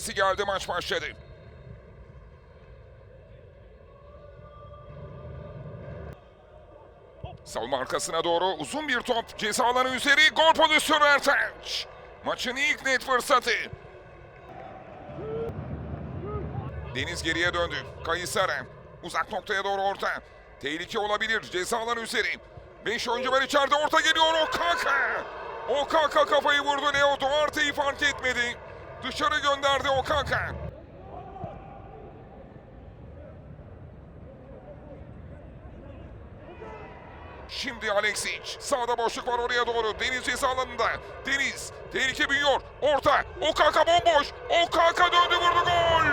sesi geldi maç başladı. Savunma arkasına doğru uzun bir top ceza üzeri gol pozisyonu Ertaç. Maçın ilk net fırsatı. Deniz geriye döndü. Kayısara uzak noktaya doğru orta. Tehlike olabilir ceza alanı üzeri. 5 oyuncu var içeride orta geliyor Okaka. Okaka kafayı vurdu Leo Duarte'yi fark etmedi. Dışarı gönderdi Okaka. Şimdi Alexic. Sağda boşluk var oraya doğru. Deniz ceza alanında. Deniz. Tehlike büyüyor. Orta. Okaka bomboş. Okaka döndü vurdu gol.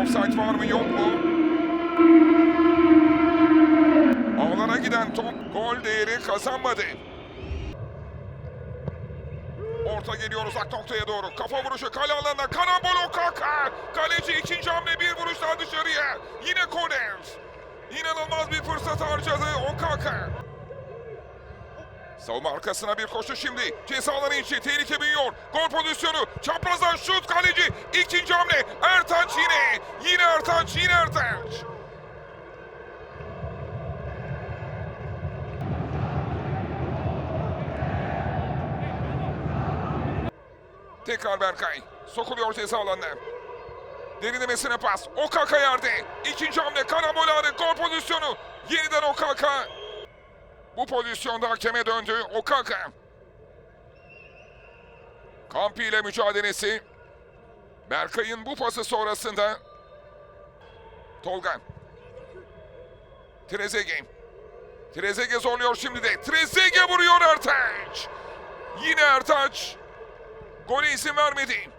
Offside var mı yok mu? Ağlara giden top gol değeri kazanmadı. Orta geliyor uzak noktaya doğru. Kafa vuruşu kale alanına. Karambol Okaka. Kaleci ikinci hamle bir vuruş daha dışarıya. Yine korner. İnanılmaz bir fırsat harcadı Okaka. Savunma arkasına bir koşu şimdi. Ceza alanı içi tehlike büyüyor. Gol pozisyonu. Çaprazdan şut kaleci. İkinci hamle. Ertaç yine. Yine Ertaç. Yine Ertaç. Tekrar Berkay. Sokuluyor ceza alanına. Derinlemesine pas. Okaka yerde. İkinci hamle karambol anı. Gol pozisyonu. Yeniden Okaka. Bu pozisyonda hakeme döndü Okaka. Kampi ile mücadelesi. Berkay'ın bu pası sonrasında Tolga. Trezeguet. Trezeguet zorluyor şimdi de. Trezeguet vuruyor Ertaç. Yine Ertaç. Gole izin vermedi.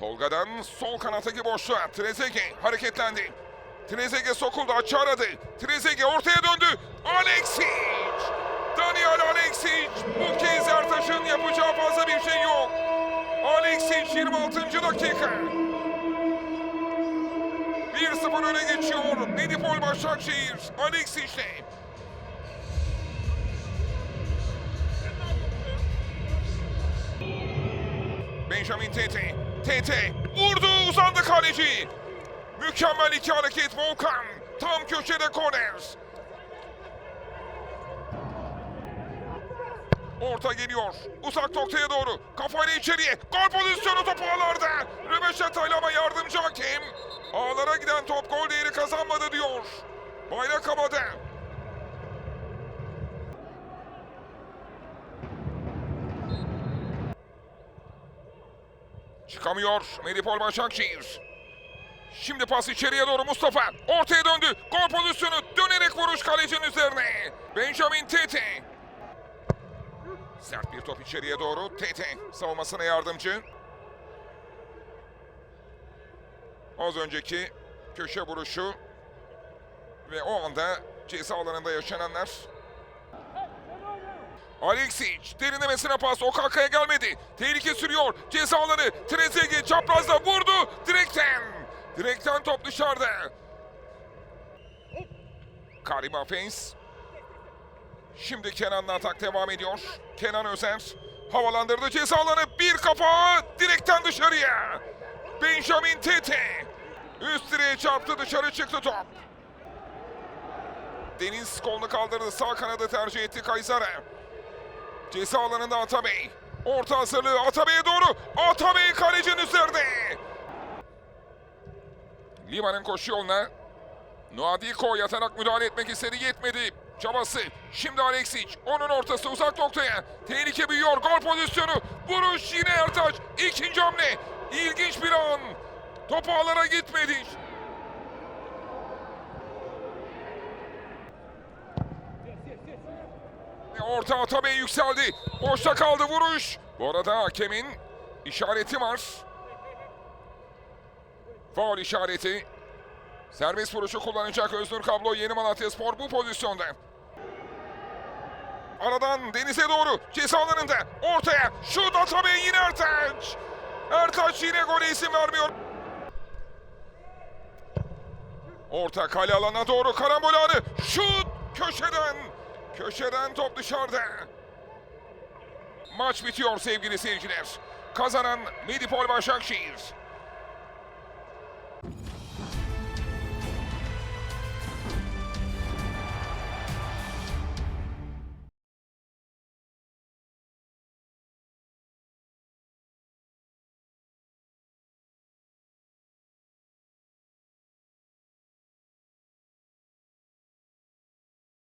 Tolga'dan sol kanattaki boşluğa Trezeguet hareketlendi. Trezeguet sokuldu açı aradı. Trezeguet ortaya döndü. Alexic! Daniel Alexic! Bu kez Ertaş'ın yapacağı fazla bir şey yok. Alexic 26. dakika. 1-0 öne geçiyor. Medipol Başakşehir. Alexic'le. Benjamin Tete. Tete vurdu uzandı kaleci. Mükemmel iki hareket Volkan. Tam köşede korner. Orta geliyor. Uzak noktaya doğru. Kafayla içeriye. Gol pozisyonu topu ağlarda. Röveşatayla ama yardımcı hakem. Ağlara giden top gol değeri kazanmadı diyor. Bayrak havada. Çıkamıyor Medipol Başakşehir. Şimdi pas içeriye doğru Mustafa. Ortaya döndü. Gol pozisyonu dönerek vuruş kalecinin üzerine. Benjamin Tete. Sert bir top içeriye doğru. Tete savunmasına yardımcı. Az önceki köşe vuruşu ve o anda ceza alanında yaşananlar. Alexic derinlemesine pas Okaka'ya gelmedi. Tehlike sürüyor. Ceza alanı Trezeguet çaprazda vurdu. Direkten. Direkten top dışarıda. Karim Afens. Şimdi Kenan'la atak devam ediyor. Kenan Özer havalandırdı ceza alanı bir kafa direkten dışarıya. Benjamin Tete üst direğe çarptı dışarı çıktı top. Deniz kolunu kaldırdı sağ kanadı tercih etti Kaysar'a. Ceza alanında Atabey. Orta hazırlığı Atabey'e doğru. Atabey kalecinin üzerinde. Lima'nın koşu yoluna. Nuadiko yatarak müdahale etmek istedi yetmedi. Çabası. Şimdi Alexic. Onun ortası uzak noktaya. Tehlike büyüyor. Gol pozisyonu. Vuruş yine Ertaç. İkinci hamle. İlginç bir an. Top ağlara gitmedi. Orta Atabey yükseldi. Boşta kaldı vuruş. Bu arada hakemin işareti var. Faul işareti. Serbest vuruşu kullanacak Öznur Kablo Yeni Malatya Spor bu pozisyonda. Aradan denize doğru ceza alanında ortaya şut Atabey yine Ertaç. Ertaç yine gole isim vermiyor. Orta kale alana doğru karambol anı şut köşeden Köşeden top dışarıda. Maç bitiyor sevgili seyirciler. Kazanan Medipol Başakşehir.